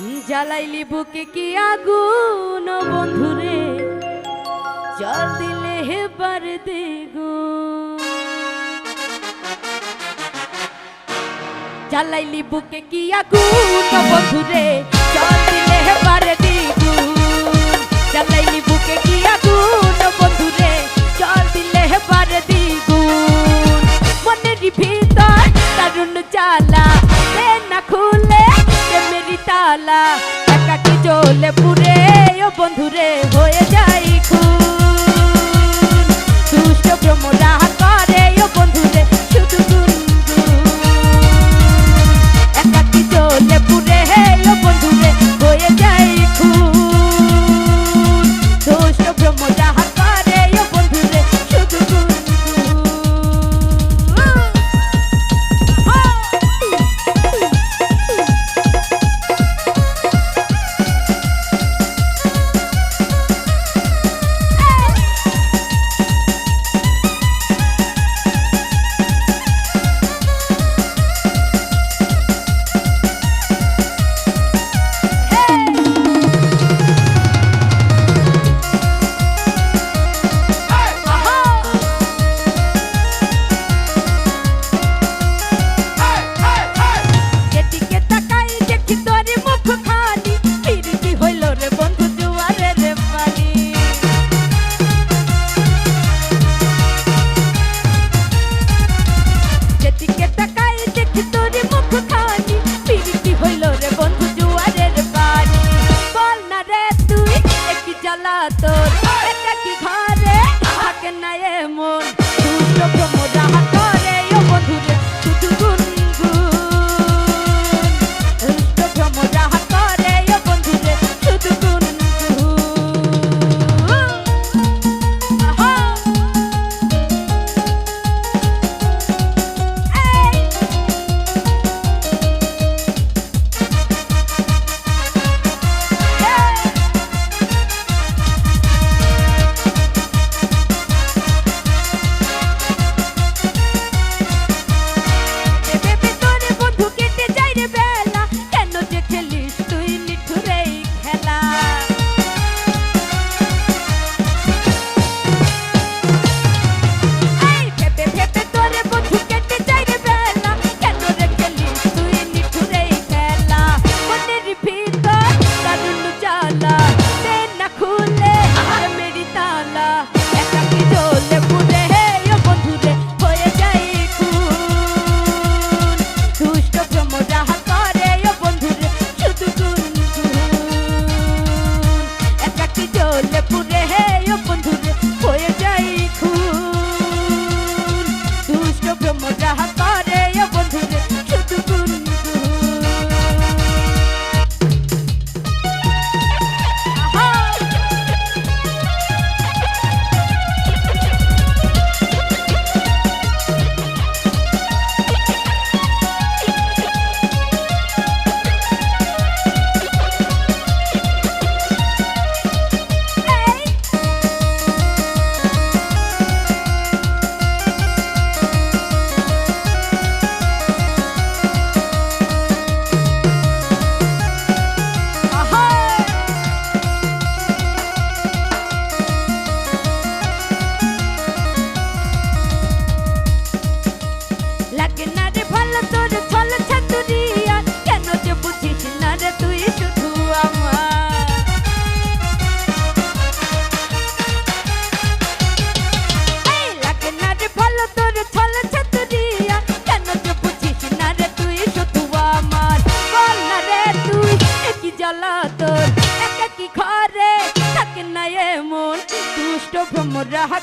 জ্বালাইলি বুকে কি আগুন বন্ধুরে জল দিলে হে পার জ্বালাইলি বুকে কি আগুন বন্ধুরে জল দিলে হেবার দিগুন জ্বালাইলি বুকে কি একাকি চলে পুরে ও বন্ধুরে হয়ে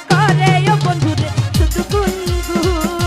করে ও বন্ধুরে শুধু গুনগুন।